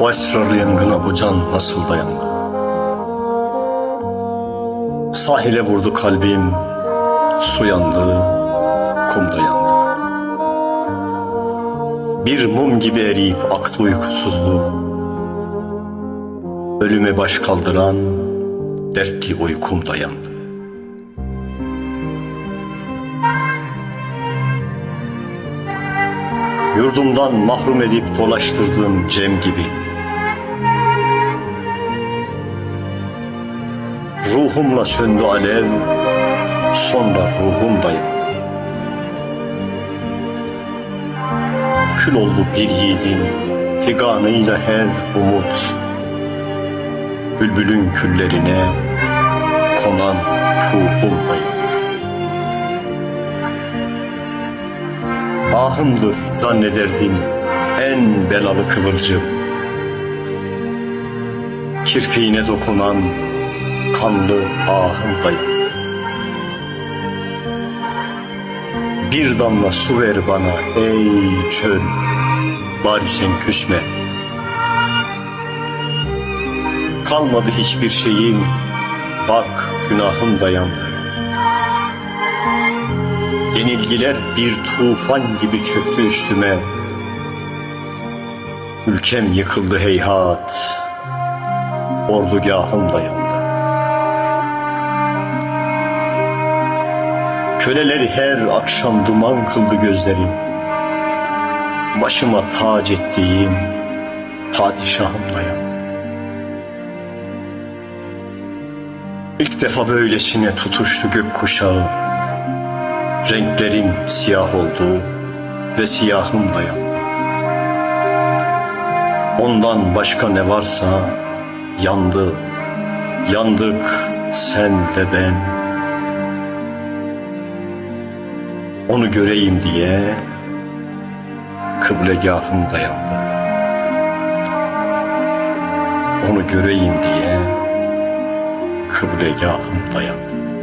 O esrarlı yangına bu can nasıl dayandı? Sahile vurdu kalbim, su yandı, kum da yandı. Bir mum gibi eriyip aktı uykusuzluğum. Ölüme baş kaldıran dertli uykum dayandı. Yurdumdan mahrum edip dolaştırdığım Cem gibi. Ruhumla söndü alev, sonra ruhum dayandı. Kül oldu bir yiğidin figanıyla her umut. Bülbülün küllerine konan puhum Ahımdır zannederdim en belalı kıvılcım. Kirpiğine dokunan kanlı ahımdayım. Bir damla su ver bana ey çöl, bari sen küsme. Kalmadı hiçbir şeyim, bak günahım dayandı. Yenilgiler bir tufan gibi çöktü üstüme. Ülkem yıkıldı heyhat, ordugahım dayandı. Köleleri her akşam duman kıldı gözlerim. Başıma tac ettiğim padişahım dayandı. İlk defa böylesine tutuştu gökkuşağı. Renklerim siyah oldu ve siyahım dayandı. Ondan başka ne varsa yandı, yandık sen ve ben. Onu göreyim diye kıblegahım dayandı. Onu göreyim diye kıblegahım dayandı.